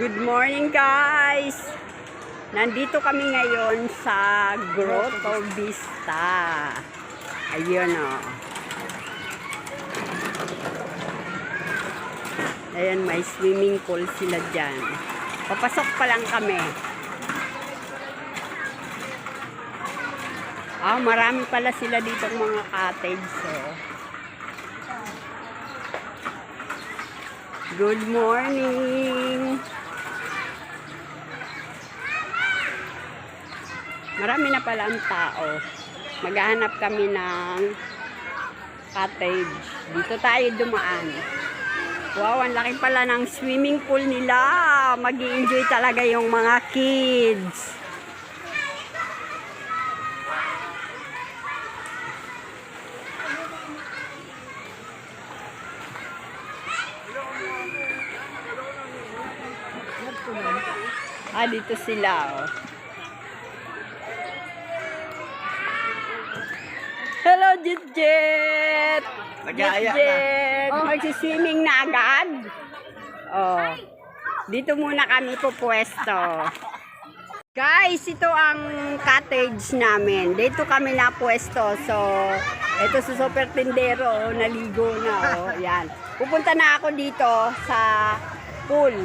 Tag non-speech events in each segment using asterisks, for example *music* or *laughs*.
Good morning guys! Nandito kami ngayon sa Grotto Vista. Ayun o. Ayan, may swimming pool sila dyan. Papasok pa lang kami. Ah, marami pala sila dito mga cottage. Oh. Good morning! Marami na pala ang tao. Maghahanap kami ng cottage. Dito tayo dumaan. Wow, ang laki pala ng swimming pool nila. mag enjoy talaga yung mga kids. Ah, dito sila, oh. Hello, Jit-Jit! Nag-aaya na. Jit-Jit! Magsiswimming na agad? Oh. Dito muna kami pupwesto. Guys, ito ang cottage namin. Dito kami na pwesto. So, ito sa super tindero, oh, naligo na. Oh. *laughs* Yan. Pupunta na ako dito sa pool.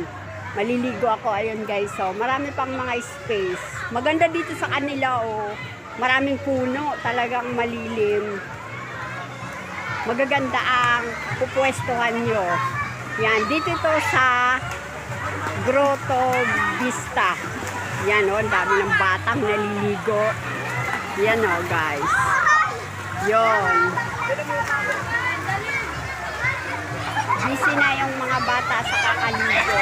Maliligo ako. Ayun guys. So, marami pang mga space. Maganda dito sa kanila. Oh. Maraming puno. Talagang malilim. Magaganda ang pupwestuhan nyo. Yan. Dito ito sa Grotto Vista. Yan o, ang dami ng batang naliligo. Yan o, guys. Yon. Busy na yung mga bata sa kakaligo.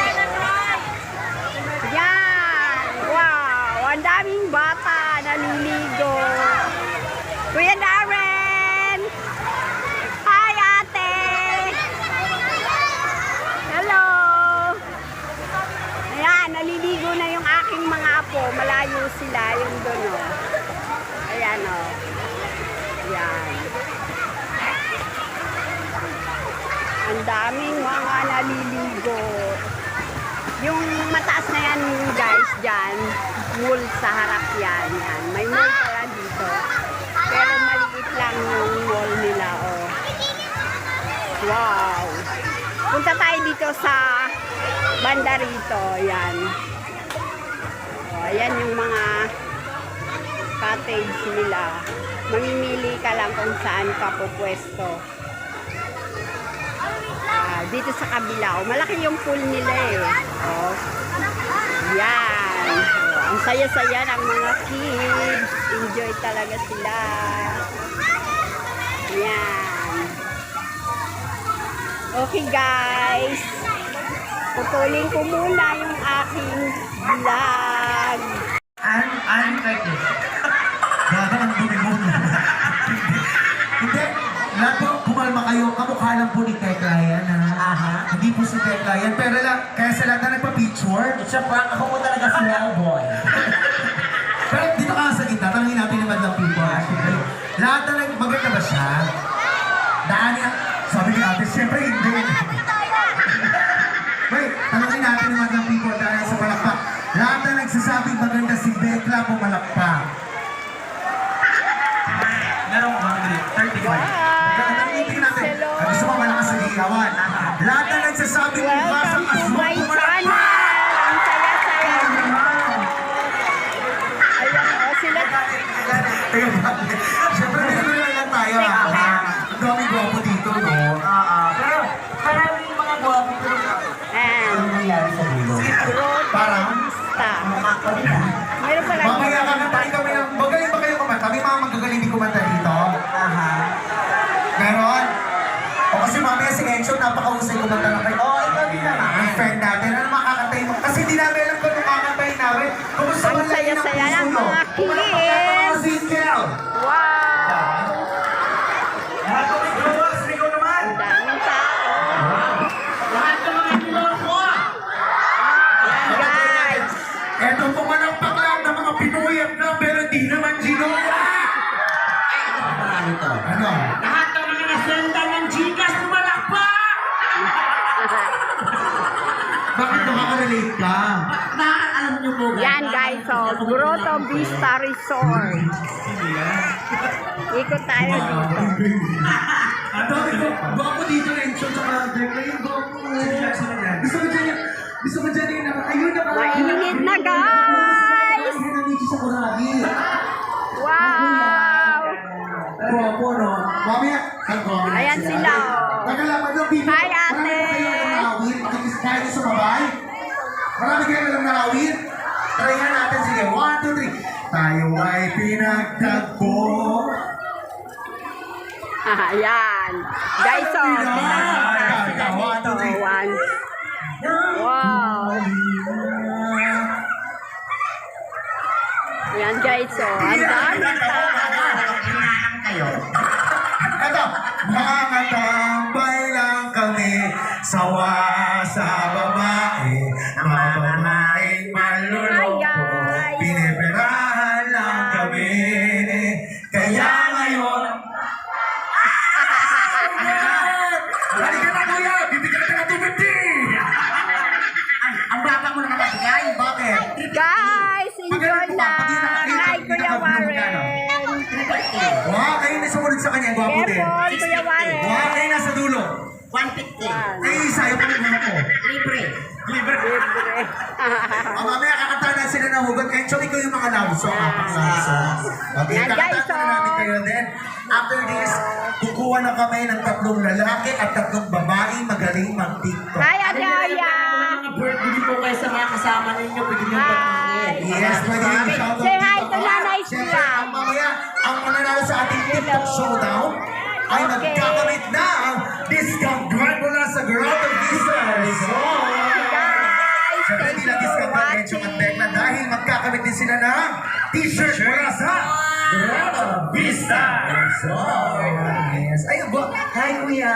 Yan! Wow! Ang daming bata naliligo. Kuya Darren! Hi, ate! Hello! Ayan, naliligo na yung aking mga apo. Malayo sila, yung doon, oh. Ayan, oh. Ayan. Ang daming mga naliligo. Yung mataas na yan, guys, dyan, mall sa harap yan. yan. May mall pala dito. Pero maliit lang yung mall nila, oh. Wow! Punta tayo dito sa banda rito. Yan. Ayan yung mga cottage nila. Mamimili ka lang kung saan ka pupwesto. Ah, dito sa kabila. O, malaki yung pool nila eh. O, yan. O, ang saya-saya ng mga kids. Enjoy talaga sila. Yan. Okay guys. Putulin ko muna yung aking vlog. I'm, I'm like this. Gaga ang dumi mo. Hindi. Lahat po, kumalma kayo. Kamukha lang po ni Tekla yan, ha? Aha. Hindi po si Tekla yan. Pero lang, kaya sa lahat na nagpa-picture. It's a prank. Ako po talaga si Hellboy. *laughs* Pero dito ka sa gitna, tanongin natin naman ng people. Lahat na nag, maganda ba siya? Daan niya. Sabi ni ate, siyempre hindi. Wait, tanongin natin naman ng people dahil sa palakpak. Lahat na nagsasabing maganda si Tekla, pumalakpak. Meron ko 135. Tanongin natin. Hello. Ang gusto mo malakas sa ligawan. Lahat na nagsasabing mukha Meron pala. mamaya kakantay kami ng... Magaling ba kayo kumanta? May mga magagaling din kumanta dito. Aha. Meron? O kasi mamaya si Encho, napakahusay kumanta na kayo. Oo, ikaw din naman. Ang friend natin, ano makakantay mo? Kasi di namin alam kung anong kakantay namin. Kumusta Ang man lang yun ang saya-saya ng puso nyo? mga kids. Nakaka-relate ka. Na, alam niyo po. Yan guys, so Grotto Vista Resort. Ikot tayo dito. *laughs* Ang dami ko, gwapo dito show tsaka na yung gwapo. Gusto ko dyan yung, gusto ko dyan yung, ayun na ba? Mainit na guys! Ayun na Michi sa Kuragi. Wow! Gwapo, no? Mamaya, Ayan sila, oh. Taga lang, ano? Hi, Marami kayo alam na awit? Try nga natin, sige. One, two, three. Tayo ay pinagtagpo. Ayan. Guys, so, pinagkita sila dito. One. Wow. Ayan guys, so, ang dami tao. kayo. Ito, mga tambay lang kami, sa babae, sa kanya, gwapo din. Careful, Kuya Warren. Wow, kayo nasa dulo. 150. Ay, isa, yung panagmano ko. Libre. Libre. Libre. *laughs* Ah, mamaya kakantahan sila ng hugot. Actually ko yung mga love song. Apat love songs. Okay, Yan, guys, kakantahan na namin kayo then. After this, kukuha na kami ng tatlong lalaki at tatlong babae magaling mag-tiktok. Hi, Ate Oya. Mga birthday po kayo sa mga kasama ninyo. Pwede nyo Hi. Yes, pwede yung shoutout Say hi Nanay Siyempre, ang mamaya, ang mananalo sa ating TikTok showdown ay Okay. magkakamit na ang discount grant mula sa Grotto Vista Resort. Guys, Siyempre, hindi for discount ng Encho at. Tekla dahil magkakamit din sila ng t-shirt mula sa Grotto Vista Resort. Yes. Ayun, bo. Hi, kuya.